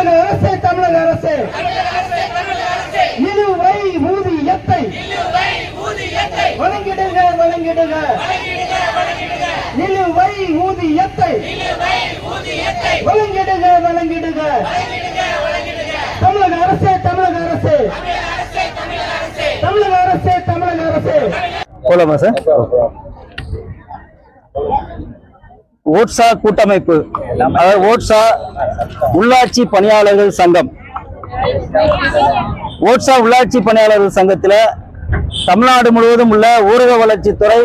தமிழக அரசு தமிழக அரசு. நிலுவை ஊதியத்தை வழங்கிடுக வழங்கிடுக நிலுவை ஊதியத்தை வழங்கிடுக வழங்கிடுக தமிழக அரசு தமிழக அரசு. தமிழக அரசு தமிழக அரசு. போலாமா சார்? ஓட்ஸா கூட்டமைப்பு அதாவது ஓட்ஸா உள்ளாட்சி பணியாளர்கள் சங்கம். ஓட்ஸா உள்ளாட்சி பணியாளர்கள் சங்கத்தில் தமிழ்நாடு முழுவதும் உள்ள ஊரக வளர்ச்சித்துறை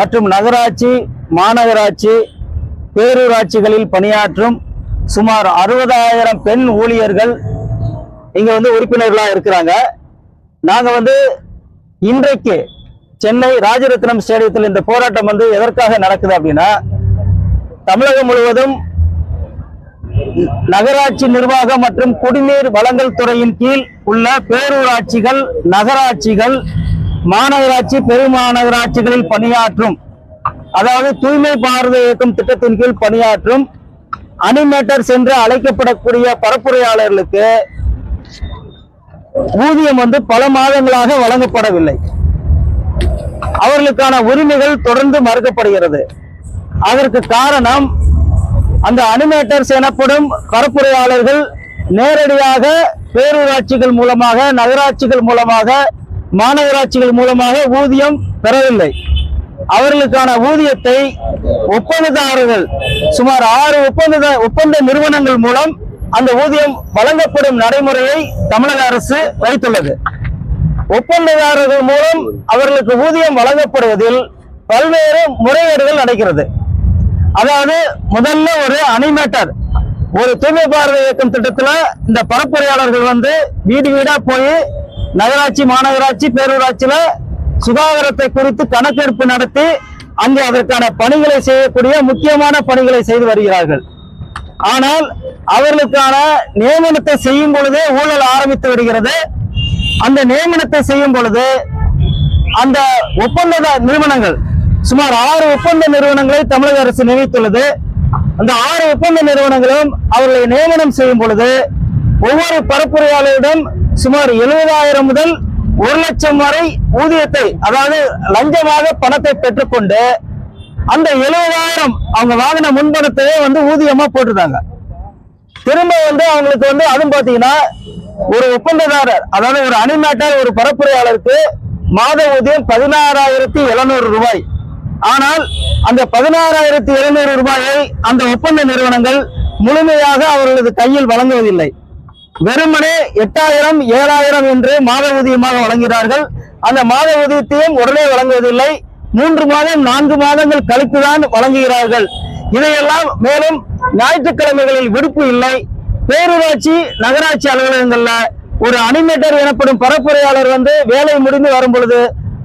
மற்றும் நகராட்சி மாநகராட்சி பேரூராட்சிகளில் பணியாற்றும் சுமார் அறுபதாயிரம் பெண் ஊழியர்கள் இங்கே வந்து உறுப்பினர்களாக இருக்கிறாங்க. நாங்கள் வந்து இன்றைக்கு சென்னை ராஜரத்னம் ஸ்டேடியத்தில் இந்த போராட்டம் வந்து எதற்காக நடக்குது அப்படின்னா தமிழகம் முழுவதும் நகராட்சி நிர்வாகம் மற்றும் குடிநீர் வழங்கல் துறையின் கீழ் உள்ள பேரூராட்சிகள் நகராட்சிகள் மாநகராட்சி பெருமாநகராட்சிகளில் பணியாற்றும் அதாவது தூய்மை பாரத இயக்கம் திட்டத்தின் கீழ் பணியாற்றும் அனிமேட்டர்ஸ் என்று அழைக்கப்படக்கூடிய பரப்புரையாளர்களுக்கு ஊதியம் வந்து பல மாதங்களாக வழங்கப்படவில்லை. அவர்களுக்கான உரிமைகள் தொடர்ந்து மறுக்கப்படுகிறது. அதற்கு காரணம் அந்த அனிமேட்டர்ஸ் எனப்படும் பரப்புரையாளர்கள் நேரடியாக பேரூராட்சிகள் மூலமாக நகராட்சிகள் மூலமாக மாநகராட்சிகள் மூலமாக ஊதியம் பெறவில்லை. அவர்களுக்கான ஊதியத்தை ஒப்பந்ததாரர்கள் சுமார் ஆறு ஒப்பந்த ஒப்பந்த நிறுவனங்கள் மூலம் அந்த ஊதியம் வழங்கப்படும் நடைமுறையை தமிழக அரசு வைத்துள்ளது. ஒப்பந்ததாரர்கள் மூலம் அவர்களுக்கு ஊதியம் வழங்கப்படுவதில் பல்வேறு முறைகேடுகள் நடக்கிறது. அதாவது முதல்ல ஒரு அனிமேட்டர் ஒரு தூய்மை பார்வை இயக்கம் திட்டத்துல இந்த பரப்புரையாளர்கள் வந்து வீடு வீடா போய் நகராட்சி மாநகராட்சி பேரூராட்சியில சுகாதாரத்தை குறித்து கணக்கெடுப்பு நடத்தி அங்கே அதற்கான பணிகளை செய்யக்கூடிய முக்கியமான பணிகளை செய்து வருகிறார்கள். ஆனால் அவர்களுக்கான நியமனத்தை செய்யும் பொழுதே ஊழல் ஆரம்பித்து விடுகிறது. அந்த நியமனத்தை செய்யும் பொழுது அந்த ஒப்பந்த நிறுவனங்கள் சுமார் ஆறு ஒப்பந்த நிறுவனங்களை தமிழக அரசு நியமித்துள்ளது. அந்த ஆறு ஒப்பந்த நிறுவனங்களும் அவர்களை நியமனம் செய்யும் பொழுது ஒவ்வொரு பரப்புரையாளரிடம் சுமார் எழுபதாயிரம் முதல் ஒரு லட்சம் வரை ஊதியத்தை அதாவது லஞ்சமாக பணத்தை பெற்றுக்கொண்டு அந்த எழுபதாயிரம் அவங்க வாங்கின முன்பணத்தையே வந்து ஊதியமா போட்டுருந்தாங்க. திரும்ப வந்து அவங்களுக்கு வந்து அதுவும் பாத்தீங்கன்னா ஒரு ஒப்பந்ததாரர் அதாவது ஒரு அனிமேட்டர் ஒரு பரப்புரையாளருக்கு மாத ஊதியம் பதினாறாயிரத்தி எழுநூறு ரூபாய். ஆனால் அந்த பதினாறாயிரத்தி எழுநூறு ரூபாயை அந்த ஒப்பந்த நிறுவனங்கள் முழுமையாக அவர்களது கையில் வழங்குவதில்லை. வெறுமனே எட்டாயிரம் ஏழாயிரம் என்று மாத ஊதியமாக வழங்கிறார்கள் அந்த மாத ஊதியத்தையும் உடனே வழங்குவதில்லை. மூன்று மாதம் நான்கு மாதங்கள் கழித்துதான் வழங்குகிறார்கள். இதையெல்லாம் மேலும் ஞாயிற்றுக்கிழமைகளில் விடுப்பு இல்லை. பேரூராட்சி நகராட்சி அலுவலகங்கள்ல ஒரு அனிமேட்டர் எனப்படும் பரப்புரையாளர் வந்து வேலை முடிந்து வரும் பொழுது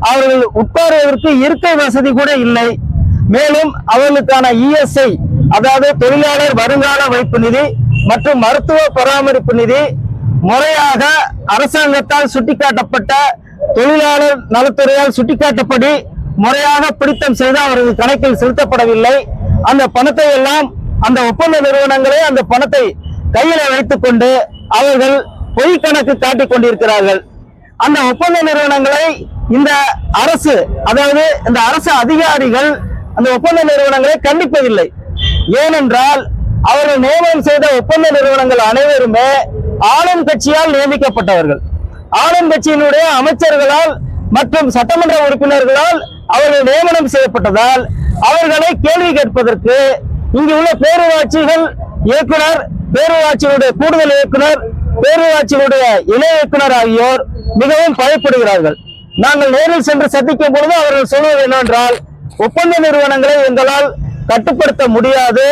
அவர்கள் உட்காருவதற்கு இருக்கை வசதி கூட இல்லை. மேலும் அவர்களுக்கான இஎஸ்ஐ அதாவது தொழிலாளர் வருங்கால வைப்பு நிதி மற்றும் மருத்துவ பராமரிப்பு நிதி முறையாக அரசாங்கத்தால் சுட்டிக்காட்டப்பட்ட தொழிலாளர் நலத்துறையால் சுட்டிக்காட்டப்படி முறையாக பிடித்தம் செய்து அவரது கணக்கில் செலுத்தப்படவில்லை. அந்த பணத்தை எல்லாம் அந்த ஒப்பந்த நிறுவனங்களே அந்த பணத்தை கையில வைத்துக் கொண்டு அவர்கள் பொய் கணக்கு காட்டிக் கொண்டிருக்கிறார்கள். அந்த ஒப்பந்த நிறுவனங்களை இந்த அரசு அதாவது இந்த அரசு அதிகாரிகள் அந்த ஒப்பந்த நிறுவனங்களை கண்டிப்பதில்லை. ஏனென்றால் அவர்கள் நியமனம் செய்த ஒப்பந்த நிறுவனங்கள் அனைவருமே ஆளும் கட்சியால் நியமிக்கப்பட்டவர்கள். ஆளும் கட்சியினுடைய அமைச்சர்களால் மற்றும் சட்டமன்ற உறுப்பினர்களால் அவர்கள் நியமனம் செய்யப்பட்டதால் அவர்களை கேள்வி கேட்பதற்கு இங்கு உள்ள பேரூராட்சிகள் இயக்குனர் பேரூராட்சியினுடைய கூடுதல் இயக்குனர் பேரூராட்சியினுடைய இணை இயக்குனர் ஆகியோர் மிகவும் பயப்படுகிறார்கள். நாங்கள் நேரில் சென்று சந்திக்கும் பொழுது அவர்கள் சொல்வது என்னவென்றால் ஒப்பந்த நிறுவனங்களை எங்களால் கட்டுப்படுத்த முடியாது.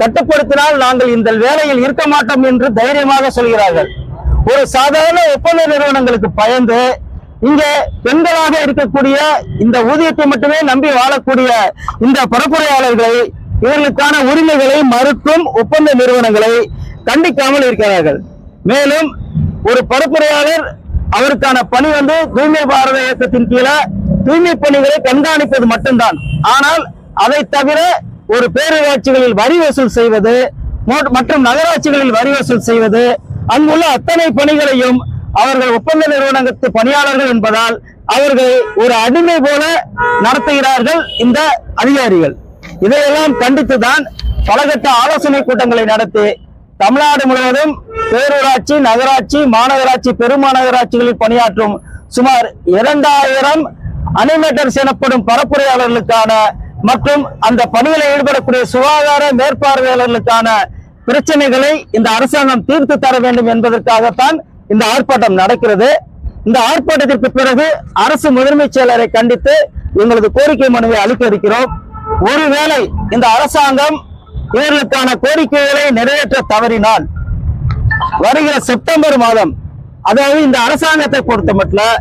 கட்டுப்படுத்தினால் நாங்கள் இந்த வேலையில் இருக்க மாட்டோம் என்று தைரியமாக சொல்கிறார்கள். ஒரு சாதாரண ஒப்பந்த நிறுவனங்களுக்கு பயந்து இங்கே பெண்களாக இருக்கக்கூடிய இந்த ஊதியத்தை மட்டுமே நம்பி வாழக்கூடிய இந்த பரப்புரையாளர்களை இவர்களுக்கான உரிமைகளை மறுக்கும் ஒப்பந்த நிறுவனங்களை கண்டிக்காமல் இருக்கிறார்கள். மேலும் ஒரு பரப்புரையாளர் அவருக்கான பணி வந்து தூய்மை பாரத இயக்கத்தின் கீழே தூய்மை பணிகளை கண்காணிப்பது மட்டும்தான். ஆனால் அதை தவிர ஒரு பேரூராட்சிகளில் வரி வசூல் செய்வது மற்றும் நகராட்சிகளில் வரி வசூல் செய்வது அங்குள்ள அத்தனை பணிகளையும் அவர்கள் ஒப்பந்த நிறுவனத்து பணியாளர்கள் என்பதால் அவர்கள் ஒரு அடிமை போல நடத்துகிறார்கள் இந்த அதிகாரிகள். இதையெல்லாம் கண்டித்துதான் பலகட்ட ஆலோசனை கூட்டங்களை நடத்தி தமிழ்நாடு முழுவதும் பேரூராட்சி நகராட்சி மாநகராட்சி பெருமாநகராட்சிகளில் பணியாற்றும் சுமார் இரண்டாயிரம் அனிமேட்டர்ஸ் எனப்படும் பரப்புரையாளர்களுக்கான மற்றும் அந்த பணியில் ஈடுபடக்கூடிய சுகாதார மேற்பார்வையாளர்களுக்கான பிரச்சனைகளை இந்த அரசாங்கம் தீர்த்து தர வேண்டும் என்பதற்காகத்தான் இந்த ஆர்ப்பாட்டம் நடக்கிறது. இந்த ஆர்ப்பாட்டத்திற்கு பிறகு அரசு முதன்மைச் செயலரை கண்டித்து எங்களது கோரிக்கை மனுவை அளிக்க இருக்கிறோம். ஒருவேளை இந்த அரசாங்கம் இவர்களுக்கான கோரிக்கைகளை நிறைவேற்ற தவறினால் வருகிற செப்டம்பர் மாதம் அதாவது இந்த அரசாங்கத்தை பொறுத்த மட்டும்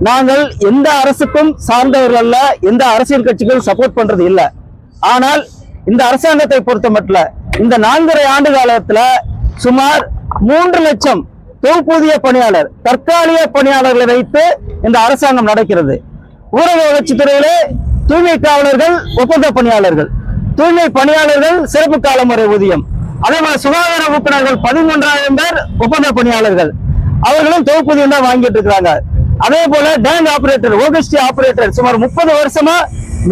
நாங்கள் எந்த அரசுக்கும் சார்ந்தவர்கள் அல்ல எந்த அரசியல் கட்சிகளும் சப்போர்ட் பண்றது இல்ல. ஆனால் இந்த அரசாங்கத்தை பொறுத்த மட்டும் இந்த நான்கரை ஆண்டு காலத்துல சுமார் மூன்று லட்சம் தொகுப்பூதிய பணியாளர் தற்காலிக பணியாளர்களை வைத்து இந்த அரசாங்கம் நடக்கிறது. ஊரக வளர்ச்சித் துறையிலே தூய்மை காவலர்கள் ஒப்பந்த பணியாளர்கள். தூய்மை பணியாளர்கள் சிறப்பு கால முறை ஊதியம். அதே மாதிரி சுகாதார ஊக்குநர்கள் பதிமூன்றாயிரம் பேர் ஒப்பந்த பணியாளர்கள். அவர்களும் தொகுப்பூதியம் தான் வாங்கிட்டு இருக்கிறாங்க. அதே போல டேங்க் ஆபரேட்டர் ஓகஸ்டி ஆபரேட்டர் சுமார் முப்பது வருஷமா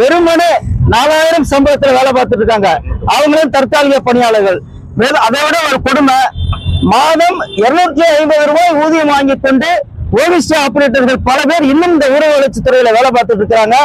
வெறுமனே நாலாயிரம் சம்பளத்துல வேலை பார்த்துட்டு இருக்காங்க. அவங்களும் தற்காலிக பணியாளர்கள். அதோட அதை விட ஒரு கொடுமை மாதம் இருநூத்தி ஐம்பது ரூபாய் ஊதியம் வாங்கி கொண்டு ஓபிசி ஆபரேட்டர்கள் பல பேர் இன்னும் இந்த ஊரக வளர்ச்சி துறையில வேலை பார்த்துட்டு இருக்கிறாங்க.